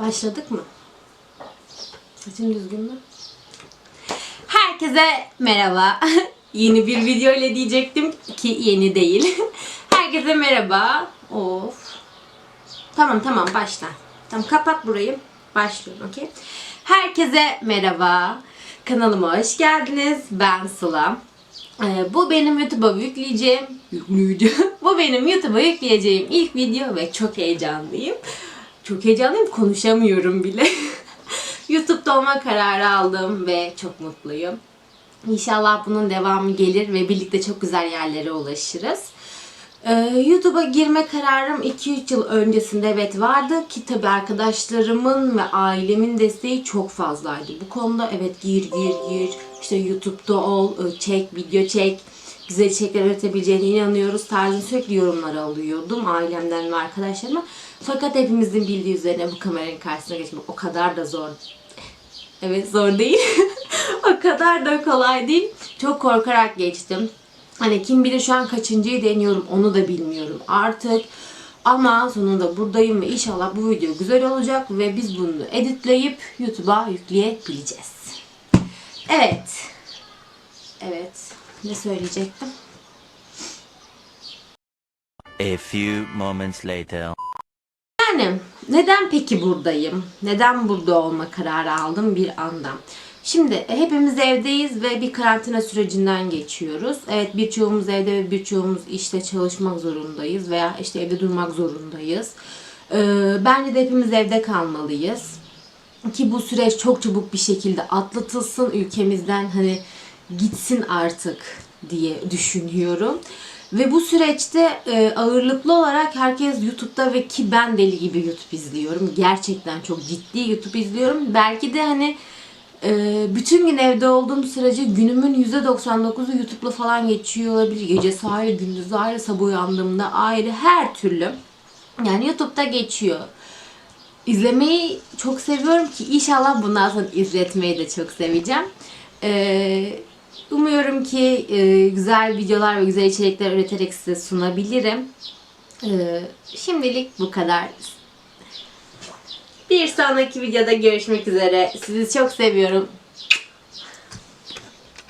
Başladık mı? Saçın düzgün mü? Herkese merhaba. yeni bir video ile diyecektim ki yeni değil. Herkese merhaba. Of. Tamam tamam başla. Tamam kapat burayı. Başlıyorum okey. Herkese merhaba. Kanalıma hoş geldiniz. Ben Sıla. Ee, bu benim YouTube'a yükleyeceğim. Yükleyeceğim. bu benim YouTube'a yükleyeceğim ilk video ve çok heyecanlıyım. Çok heyecanlıyım. Konuşamıyorum bile. YouTube'da olma kararı aldım ve çok mutluyum. İnşallah bunun devamı gelir ve birlikte çok güzel yerlere ulaşırız. Ee, YouTube'a girme kararım 2-3 yıl öncesinde evet vardı ki tabi arkadaşlarımın ve ailemin desteği çok fazlaydı. Bu konuda evet gir gir gir işte YouTube'da ol, e, çek, video çek, güzel içerikler üretebileceğine inanıyoruz tarzı sürekli yorumlar alıyordum ailemden ve arkadaşlarıma. Fakat hepimizin bildiği üzerine bu kameranın karşısına geçmek o kadar da zor Evet zor değil. o kadar da kolay değil. Çok korkarak geçtim. Hani kim bilir şu an kaçıncıyı deniyorum onu da bilmiyorum artık. Ama sonunda buradayım ve inşallah bu video güzel olacak ve biz bunu editleyip YouTube'a yükleyebileceğiz. Evet. Ne söyleyecektim? A few moments later. Yani neden peki buradayım? Neden burada olma kararı aldım bir anda? Şimdi hepimiz evdeyiz ve bir karantina sürecinden geçiyoruz. Evet birçoğumuz evde ve birçoğumuz işte çalışmak zorundayız veya işte evde durmak zorundayız. Ee, bence de hepimiz evde kalmalıyız. Ki bu süreç çok çabuk bir şekilde atlatılsın ülkemizden hani gitsin artık diye düşünüyorum. Ve bu süreçte e, ağırlıklı olarak herkes YouTube'da ve ki ben deli gibi YouTube izliyorum. Gerçekten çok ciddi YouTube izliyorum. Belki de hani e, bütün gün evde olduğum sürece günümün %99'u YouTube'la falan geçiyor olabilir. Gecesi ayrı, gündüzü ayrı, sabah uyandığımda ayrı, her türlü. Yani YouTube'da geçiyor. İzlemeyi çok seviyorum ki inşallah bundan sonra izletmeyi de çok seveceğim. Ee, umuyorum ki e, güzel videolar ve güzel içerikler üreterek size sunabilirim. Ee, şimdilik bu kadar. Bir sonraki videoda görüşmek üzere. Sizi çok seviyorum.